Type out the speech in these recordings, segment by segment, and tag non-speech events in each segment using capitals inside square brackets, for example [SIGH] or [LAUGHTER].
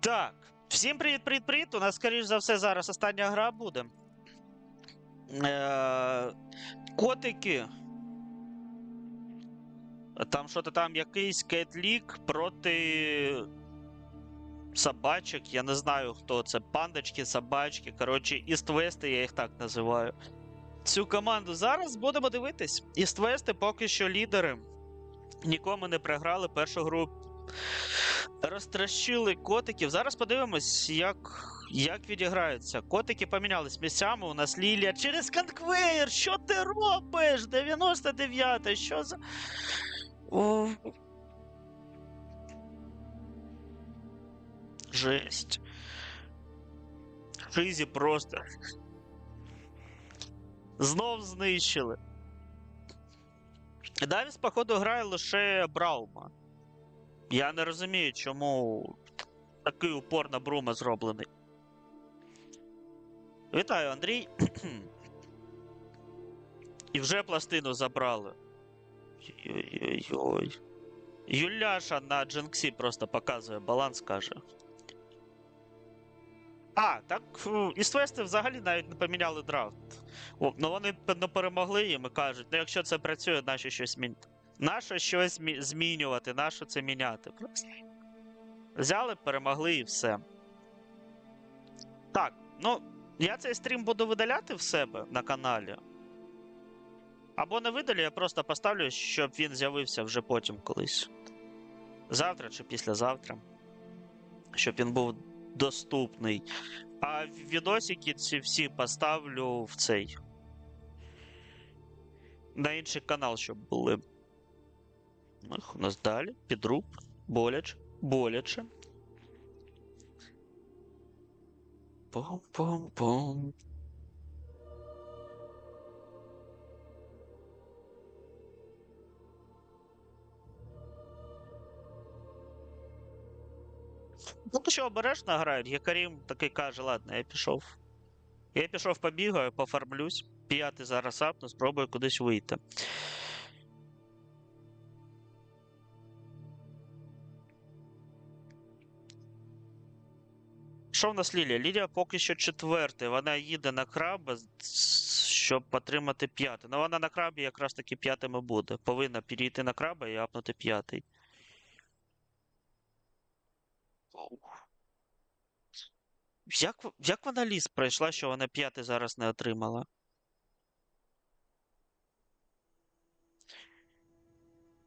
Так, всім привіт-привіт-привіт. У нас, скоріш за все, зараз остання гра буде. Е, котики. Там що-то там якийсь кетлік проти собачок. Я не знаю, хто це. Пандочки, собачки. Коротше, іст-вести, я їх так називаю. Цю команду зараз будемо дивитись. Іст-вести поки що лідери. Нікому не програли першу гру розтращили котиків. Зараз подивимось, як, як відіграються. Котики помінялись місцями. У нас Лілія через конквейер. Що ти робиш? 99 що за. О... Жесть. Шизі просто. Знов знищили. Давіс, походу, грає лише Браума. Я не розумію, чому такий упор на Брума зроблений. Вітаю, Андрій. [CLEARS THROAT] І вже пластину забрали. Ой-ой-ой. Юляша на Джинксі просто показує баланс, каже. А, так Іствести взагалі навіть не поміняли драфт. О, ну вони не перемогли їм і кажуть, ну якщо це працює, нащо щось змінити. Нащо щось змінювати, нащо це міняти? Просто. Взяли, перемогли і все. Так, ну, я цей стрім буду видаляти в себе на каналі. Або не видалю, я просто поставлю, щоб він з'явився вже потім колись. Завтра чи післязавтра. Щоб він був доступний. А відосики ці всі поставлю в цей. На інший канал, щоб були. Ах, у нас далі. Підруб. Боляче. Боляче. Пом-пом-пом. Ну, що обережно грають. Якарім такий каже, ладно, я пішов. Я пішов побігаю, пофармлюсь. П'ятий зараз апну, спробую кудись вийти. Що в нас Лілія? Лілія поки що четвертий. Вона їде на краба, щоб отримати п'ятий. Ну вона на крабі якраз таки п'ятим і буде. Повинна перейти на краба і апнути п'ятий. Як, як вона ліс пройшла, що вона п'ятий зараз не отримала?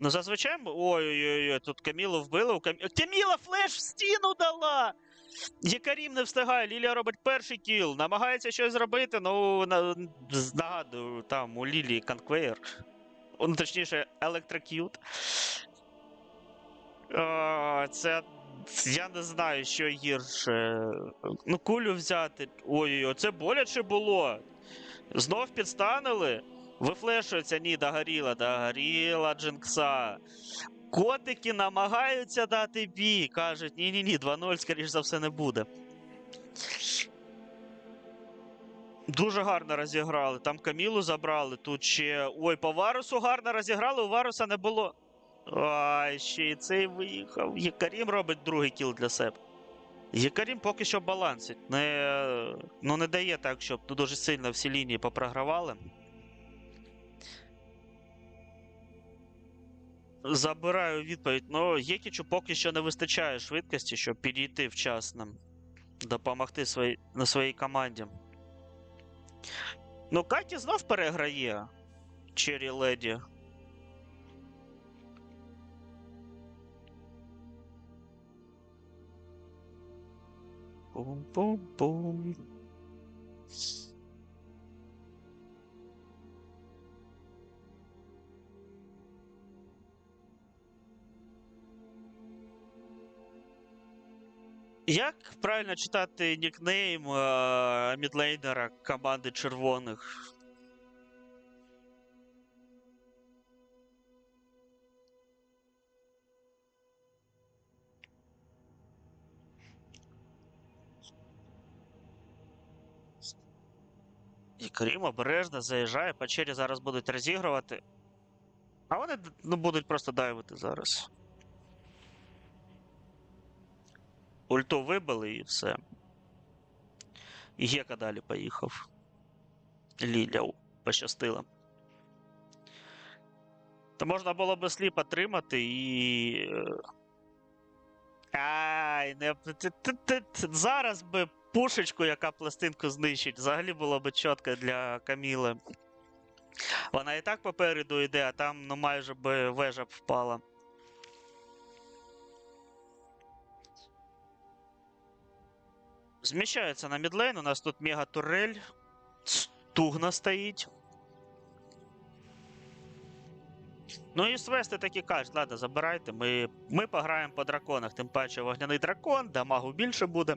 Ну, зазвичай. Ой-ой-ой, тут Камілу вбили. У Кам... Каміла флеш в стіну дала! Якарім не встигає, Лілія робить перший кіл, намагається щось зробити, ну нагадую, там у Лілії конквейер. Ну, точніше, електрокют. Це. Я не знаю, що гірше. Ну, кулю взяти. Ой-ой, це боляче було. Знов підстанили. Вифлешується, ні, догоріла, догоріла Джинкса. Котики намагаються дати бій. Кажуть, ні-ні-ні, 2-0, скоріш за все, не буде. Дуже гарно розіграли. Там Камілу забрали. Тут ще. Ой, по Варусу гарно розіграли, у Варуса не було. Ай, ще і цей виїхав. Єкарім робить другий кіл для себе. Єкарім поки що балансить. Не, ну, не дає так, щоб ну, дуже сильно всі лінії попрогравали. Забираю відповідь. Ну, Єкічу поки що не вистачає швидкості, щоб підійти вчасно. Допомогти свої, на своїй команді. Ну, Каті знов переграє. Чері Леді. Пум-пум-пум. Як правильно читати нікнейм е, мідлейнера команди червоних? І Крім обережно заїжджає, печері зараз будуть розігрувати. А вони ну, будуть просто дайвити зараз. Ульту вибили і все. І Гека далі поїхав. Ліля пощастило. То можна було би сліп отримати і. е, Ай, не зараз би пушечку, яка пластинку знищить, взагалі було б чітко для Каміли. Вона і так попереду йде, а там ну майже би вежа б впала. Зміщається на мідлейн. У нас тут мега турель. Стугна стоїть. Ну і свести такі кажуть, ладно, забирайте. Ми, ми пограємо по драконах. Тим паче вогняний дракон, дамагу більше буде.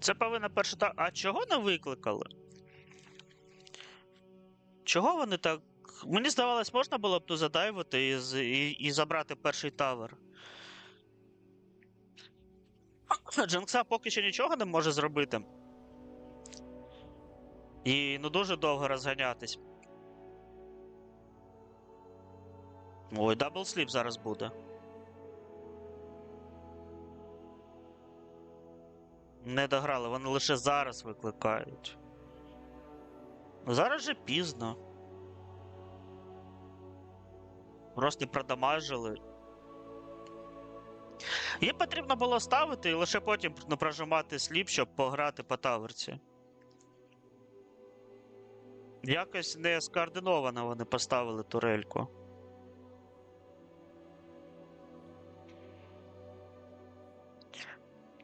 Це повинна перша та. А чого не викликали? Чого вони так. Мені здавалось, можна було б ту задайвити і, і, і забрати перший тавер. [CLEARS THROAT] Джанкса поки що нічого не може зробити. І ну дуже довго розганятись. Ой, даблсліп зараз буде. Не дограли, вони лише зараз викликають. Зараз же пізно. Просто продамажили. Їм потрібно було ставити і лише потім ну, прожимати сліп, щоб пограти по таверці. Якось не скоординовано вони поставили турельку.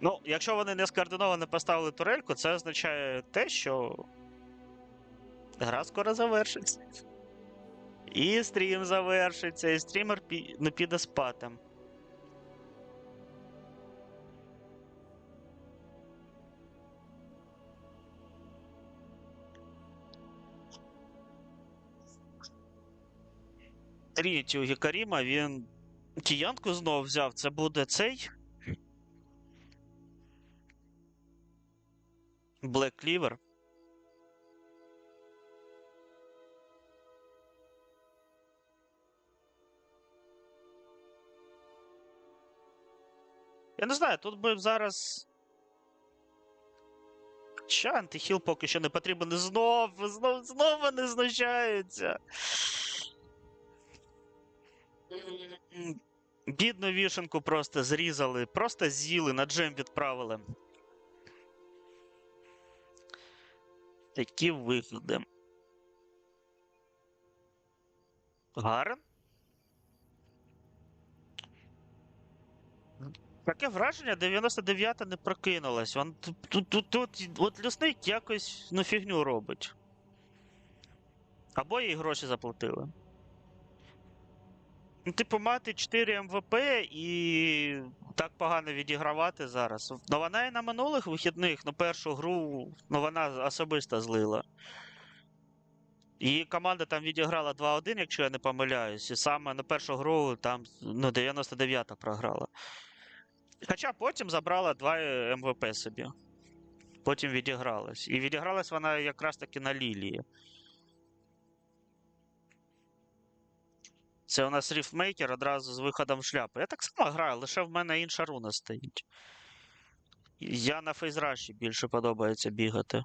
Ну, якщо вони не скоординовано поставили турельку, це означає те, що гра скоро завершиться. І стрім завершиться, і стрімер пі... не піде спати. Тріті у Гікаріма він киянку знов взяв. Це буде цей. Black Cleaver. Я не знаю, тут би зараз. Ще антихіл поки що не потрібен. Знов, знов, знов вони знущаються. Бідну вішенку просто зрізали, просто з'їли, на джем відправили. Такі вигляди. Гарен? Таке враження, 99-та не прокинулась. Вон, тут, тут, тут, от лісник якось ну, фігню робить. Або їй гроші заплатили. Ну, типу, мати 4 МВП і так погано відігравати зараз. Ну вона і на минулих вихідних, ну першу гру, ну вона особисто злила. Її команда там відіграла 2-1, якщо я не помиляюсь, і саме на першу гру там ну, 99-та програла. Хоча потім забрала 2 МВП собі. Потім відігралась. І відігралась вона якраз таки на Лілії. Це у нас ріфмейкер одразу з виходом в шляпу. Я так само граю, лише в мене інша руна стоїть. Я на фейзраші більше подобається бігати.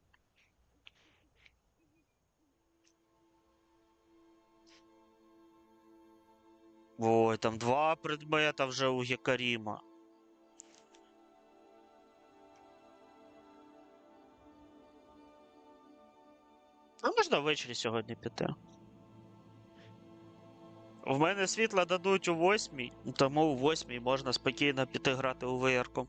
Ой, там два предмета вже у Гекаріма. А можна ввечері сьогодні піти? В мене світло дадуть у восьмій, тому у восьмій можна спокійно піти грати у VR-ку.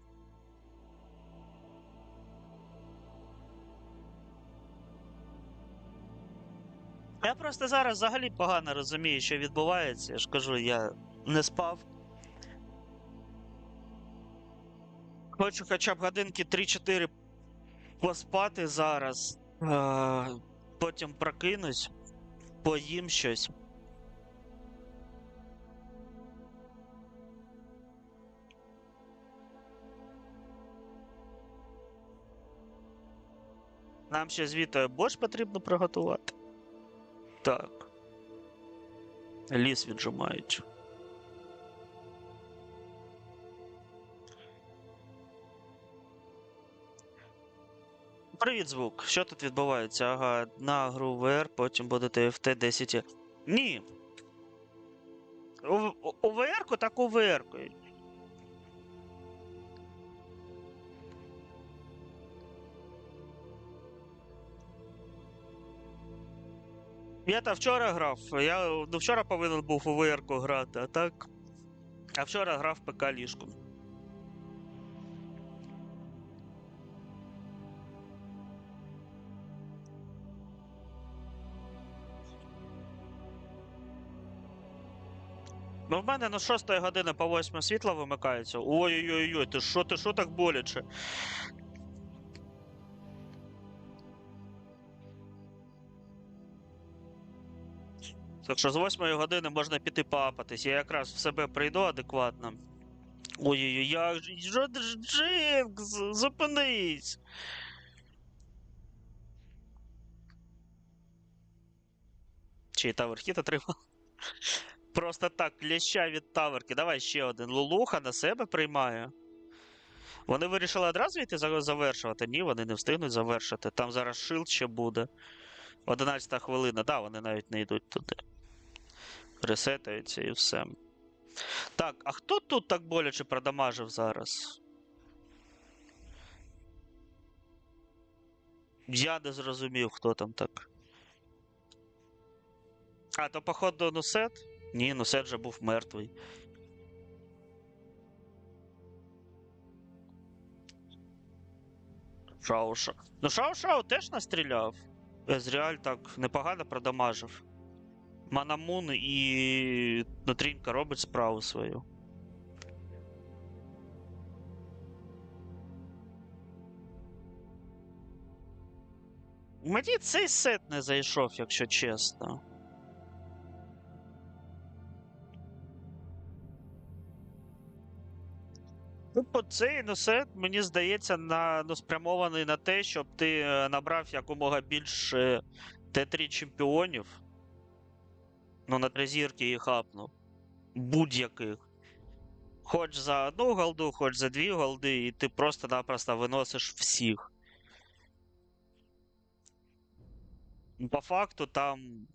Я просто зараз взагалі погано розумію, що відбувається. Я ж кажу, я не спав. Хочу хоча б годинки 3-4 поспати зараз. Потім прокинусь, поїм щось. Нам ще звідти борщ потрібно приготувати. Так. Ліс віджимають. Привіт, звук. Що тут відбувається? Ага, на гру VR, потім буде TFT 10. Ні. У, у, у VR-ку так у VR-ку. Я та вчора грав. Я ну, вчора повинен був у VR-ку грати, а так. А вчора грав ПК ліжку. Ну, в мене на 6 години по 8 світло вимикається. Ой-ой-ой, ти що, ти що так боляче? Так що з 8 години можна піти папатись. Я якраз в себе прийду адекватно. Ой-ой-ой, як же. Джинкс, зупинись. Чи таверхіт отримав? Просто так, кліща від таверки. Давай ще один. Лулуха на себе приймає. Вони вирішили одразу йти завершувати? Ні, вони не встигнуть завершити. Там зараз шилд ще буде. 11 хвилина, да, вони навіть не йдуть туди. Ресетаються і все. Так, а хто тут так боляче продамажив зараз? Я не зрозумів, хто там так. А, то походу Нусет? Ні, Нусет же був мертвий. Шау-шау. Ну, Шау-Шау теж настріляв. Ezreal так непогано продамажив. Манамун і Нутрінка робить справу свою. Мені цей сет не зайшов, якщо чесно. Типу, цей носет, мені здається, на, ну, спрямований на те, щоб ти е, набрав якомога більше Т3 чемпіонів. Ну, на три зірки їх хапнув. Будь-яких. Хоч за одну голду, хоч за дві голди, і ти просто-напросто виносиш всіх. По факту там.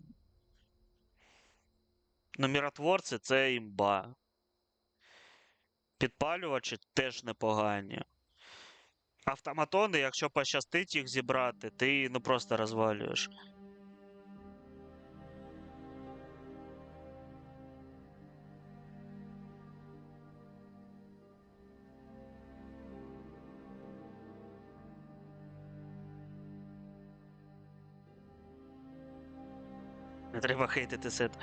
Ну, міротворці це імба. Підпалювачі теж непогані. Автоматони, якщо пощастить їх зібрати, ти ну просто розвалюєш. Не треба хейтити сет.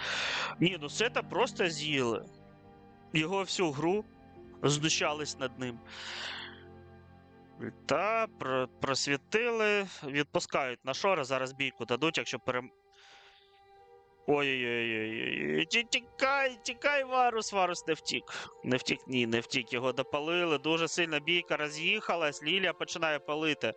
Ні, ну сета просто з'їли. Його всю гру знущались над ним. Та просвітили, відпускають на шора, зараз бійку дадуть, якщо перем. Ой-ой-ой. Тікай, тікай, Варус, Варус не втік. Не втік, ні, не втік. Його допалили. Дуже сильно бійка роз'їхалась. Лілія починає палити.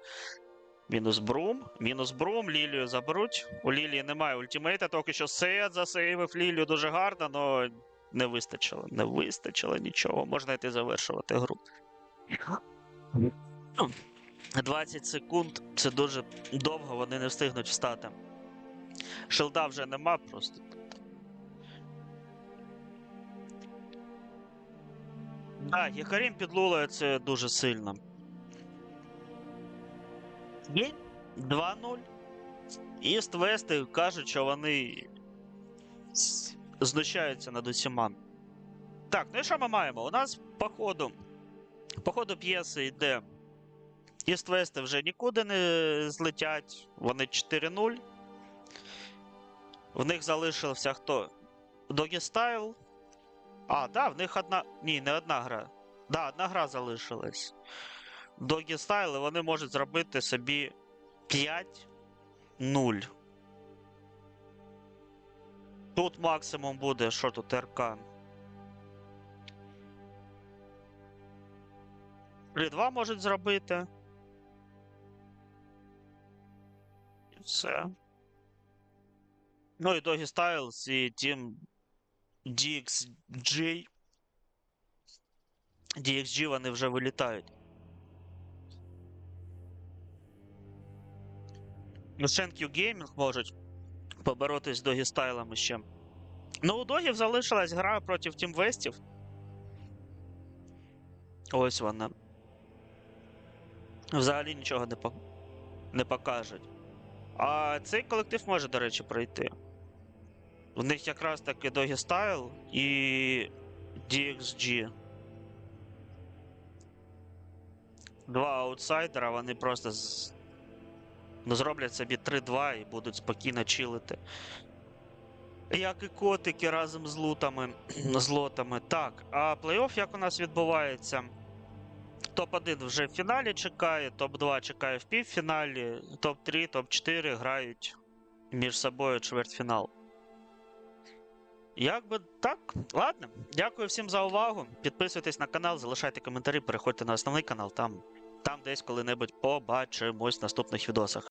Мінус Брум, мінус Брум, Лілію заберуть. У Лілії немає ультимейта, поки що Сет засейвив Лілію дуже гарно, але не вистачило. Не вистачило нічого. Можна йти завершувати гру. [CLEARS THROAT] 20 секунд це дуже довго, вони не встигнуть встати. Шилда вже нема просто. Так, Якарім підлулає це дуже сильно. Є 2-0. Іст Вести кажуть, що вони знущаються над усіма. Так, ну і що ми маємо? У нас по ходу, по ходу п'єси йде. Іст Вести вже нікуди не злетять. Вони 4-0. В них залишився хто? Догістайл. А, да, в них одна. Ні, не одна гра. Да, одна гра залишилась. Догістайл, і вони можуть зробити собі 5-0. Тут максимум буде, що тут РК. 3-2 можуть зробити. І все. Ну і Doggy Styles і Team DXG. DXG вони вже вилітають. Ну, Shenkyu Gaming можуть поборотись з Догі Стайлами ще. Ну, у Догів залишилась гра проти Team Вестів. Ось вона. Взагалі нічого не, по... не покажуть. А цей колектив може, до речі, пройти. У них якраз таки Doggy і DXG. Два аутсайдера, вони просто з... ну, зроблять собі 3-2 і будуть спокійно чилити. Як і котики разом з лутами, [CLEARS THROAT] з лотами. Так, а плей-офф як у нас відбувається? Топ-1 вже в фіналі чекає, топ-2 чекає в півфіналі, топ-3, топ-4 грають між собою чвертьфінал. Як би так, ладно. Дякую всім за увагу. Підписуйтесь на канал, залишайте коментарі, переходьте на основний канал. Там, там десь коли-небудь побачимось в наступних відосах.